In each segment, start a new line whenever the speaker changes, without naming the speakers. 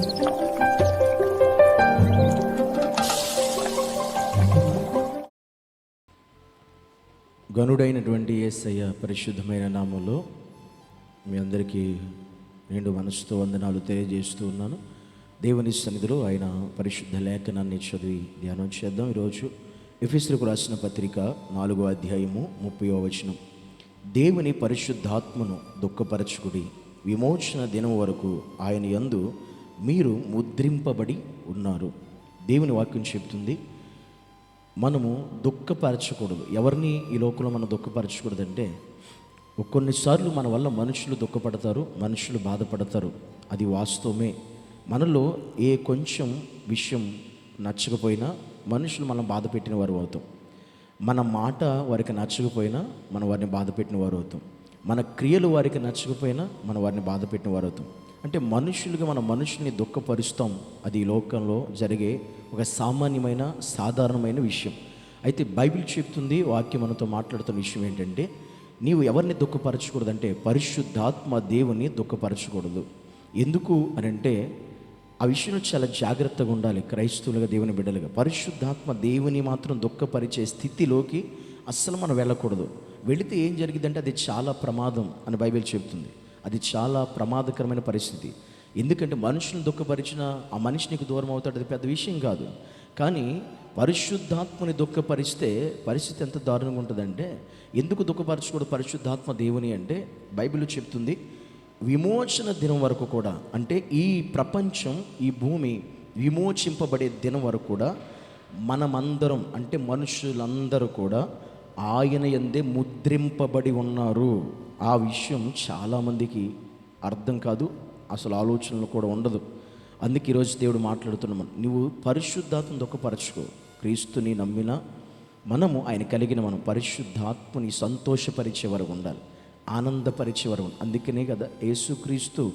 గనుడైనటువంటి ఏసయ్య పరిశుద్ధమైన నామంలో మీ అందరికీ నేను మనసుతో వందనాలు తెలియజేస్తూ ఉన్నాను. దేవుని సన్నిధిలో ఆయన పరిశుద్ధ లేఖనాన్ని చదివి ధ్యానం చేద్దాం. ఈరోజు ఎఫీసులకు రాసిన పత్రిక నాలుగో అధ్యాయము ముప్పై వచనం. దేవుని పరిశుద్ధాత్మను దుఃఖపరచుకుడి. విమోచన దినం వరకు ఆయన యందు మీరు ముద్రింపబడి ఉన్నారు. దేవుని వాక్యం చెప్తుంది మనము దుఃఖపరచకూడదు. ఎవరిని ఈ లోకంలో మనం దుఃఖపరచకూడదు అంటే కొన్నిసార్లు మన వల్ల మనుషులు దుఃఖపడతారు మనుషులు బాధపడతారు. అది వాస్తవమే. మనలో ఏ కొంచెం విషయం నచ్చకపోయినా మనుషులు మనం బాధ పెట్టిన వారు అవుతాం. మన మాట వారికి నచ్చకపోయినా మనం వారిని బాధ పెట్టిన వారు అవుతాం. మన క్రియలు వారికి నచ్చకపోయినా మనం వారిని బాధ పెట్టిన వారు అవుతాం. అంటే మనుషులుగా మన మనుషుల్ని దుఃఖపరుస్తాం. అది ఈ లోకంలో జరిగే ఒక సామాన్యమైన సాధారణమైన విషయం. అయితే బైబిల్ చెప్తుంది వాక్యం మనతో మాట్లాడుతున్న విషయం ఏంటంటే నీవు ఎవరిని దుఃఖపరచకూడదంటే పరిశుద్ధాత్మ దేవుని దుఃఖపరచకూడదు. ఎందుకు అని అంటే ఆ విషయంలో చాలా జాగ్రత్తగా ఉండాలి క్రైస్తవులుగా దేవుని బిడ్డలుగా. పరిశుద్ధాత్మ దేవుని మాత్రం దుఃఖపరిచే స్థితిలోకి అస్సలు మనం వెళ్ళకూడదు. వెళితే ఏం జరిగిందంటే అది చాలా ప్రమాదం అని బైబిల్ చెప్తుంది. అది చాలా ప్రమాదకరమైన పరిస్థితి. ఎందుకంటే మనుషులను దుఃఖపరిచిన ఆ మనిషి నీకు దూరం అవుతాడు అది పెద్ద విషయం కాదు. కానీ పరిశుద్ధాత్మని దుఃఖపరిస్తే పరిస్థితి ఎంత దారుణంగా ఉంటుందంటే ఎందుకు దుఃఖపరచకూడదు పరిశుద్ధాత్మ దేవుని అంటే? బైబిల్ చెప్తుంది విమోచన దినం వరకు కూడా అంటే ఈ ప్రపంచం ఈ భూమి విమోచింపబడే దినం వరకు కూడా మనమందరం అంటే మనుషులందరూ కూడా ఆయన ఎందే ముద్రింపబడి ఉన్నారు. ఆ విషయం చాలామందికి అర్థం కాదు అసలు ఆలోచనలు కూడా ఉండదు. అందుకే ఈరోజు దేవుడు మాట్లాడుతున్నాం నువ్వు పరిశుద్ధాత్మ దుఃఖపరచుకో క్రీస్తుని నమ్మిన మనము ఆయన కలిగిన మనం పరిశుద్ధాత్మని సంతోషపరిచే వరకు ఉండాలి ఆనందపరిచే వరకు అందుకనే కదా యేసుక్రీస్తు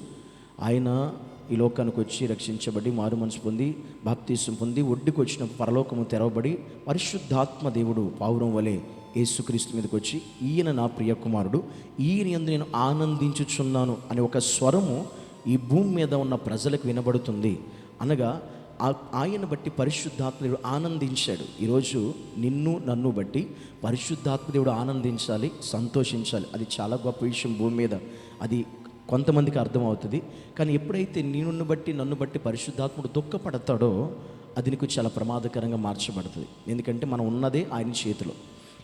ఆయన ఈ లోకానికి వచ్చి రక్షించబడి మారు మనసు పొంది బాప్తీసం పొంది ఒడ్డుకు వచ్చిన పరలోకము తెరవబడి పరిశుద్ధాత్మ దేవుడు పావురం వలె యేసుక్రీస్తు మీదకి వచ్చి ఈయన నా ప్రియ కుమారుడు ఈయన ఎందు నేను ఆనందించుచున్నాను అనే ఒక స్వరము ఈ భూమి మీద ఉన్న ప్రజలకు వినబడుతుంది. అనగా ఆ- ఆయన బట్టి పరిశుద్ధాత్మదేవుడు ఆనందించాడు. ఈరోజు నిన్ను నన్ను బట్టి పరిశుద్ధాత్మదేవుడు ఆనందించాలి సంతోషించాలి. అది చాలా గొప్ప విషయం భూమి మీద. అది కొంతమందికి అర్థమవుతుంది. కానీ ఎప్పుడైతే నేను బట్టి నన్ను బట్టి పరిశుద్ధాత్ముడు దుఃఖపడతాడో అది నీకు చాలా ప్రమాదకరంగా మార్చబడుతుంది. ఎందుకంటే మనం ఉన్నదే ఆయన చేతిలో.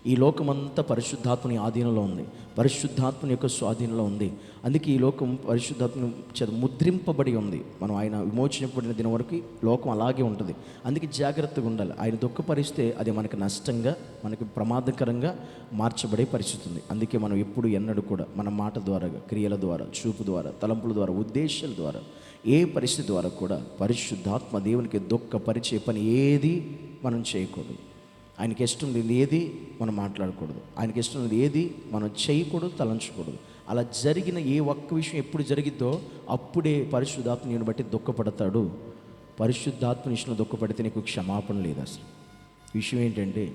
ఈ లోకమంతా పరిశుద్ధాత్మని ఆధీనంలో ఉంది. పరిశుద్ధాత్మని యొక్క స్వాధీనంలో ఉంది. అందుకే ఈ లోకం పరిశుద్ధాత్మ చేత ముద్రింపబడి ఉంది. మనం ఆయన విమోచింపబడిన దినం వరకు లోకం అలాగే ఉంటుంది. అందుకే జాగ్రత్తగా ఉండాలి. ఆయన దుఃఖపరిస్తే అది మనకు నష్టంగా మనకి ప్రమాదకరంగా మార్చబడే పరిస్థితి ఉంది. అందుకే మనం ఎప్పుడు ఎన్నడూ కూడా మన మాట ద్వారా క్రియల ద్వారా చూపు ద్వారా తలంపుల ద్వారా ఉద్దేశాల ద్వారా ఏ పరిస్థితి ద్వారా కూడా పరిశుద్ధాత్మ దేవునికి దుఃఖపరిచే పని ఏది మనం చేయకూడదు. ఆయనకి ఇష్టం లేని ఏది మనం మాట్లాడకూడదు. ఆయనకి ఇష్టం లేని ఏది మనం చేయకూడదు తలంచకూడదు. అలా జరిగిన ఏ ఒక్క విషయం ఎప్పుడు జరిగిద్దో అప్పుడే పరిశుద్ధాత్మ నేను బట్టి దుఃఖపడతాడు. పరిశుద్ధాత్మ విషయంలో దుఃఖపడితే నీకు క్షమాపణ లేదు అసలు. విషయం ఏంటంటే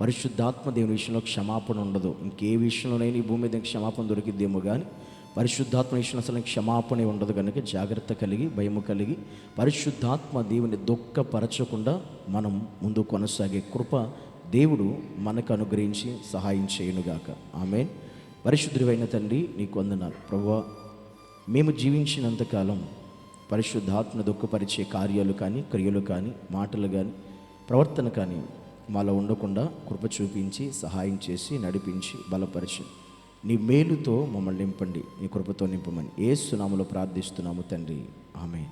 పరిశుద్ధాత్మ దేవుని విషయంలో క్షమాపణ ఉండదు. ఇంకే విషయంలోనైనా ఈ భూమి మీద క్షమాపణ దొరికిద్దేమో కానీ పరిశుద్ధాత్మ ఇచ్చిన అసలు క్షమాపణ ఉండదు కనుక జాగ్రత్త కలిగి భయము కలిగి పరిశుద్ధాత్మ దేవుని దుఃఖపరచకుండా మనం ముందు కొనసాగే కృప దేవుడు మనకు అనుగ్రహించి సహాయం చేయనుగాక. ఆమె పరిశుద్ధుడైన తండ్రి నీకు వందనాలు. ప్రభు మేము జీవించినంతకాలం పరిశుద్ధాత్మ దుఃఖపరిచే కార్యాలు కానీ క్రియలు కానీ మాటలు కానీ ప్రవర్తన కానీ మాలో ఉండకుండా కృప చూపించి సహాయం చేసి నడిపించి బలపరిచి నీ మేలుతో మమ్మల్ని నింపండి నీ కృపతో నింపమని. ఏ సునాములో ప్రార్థిస్తున్నాము తండ్రి. ఆమె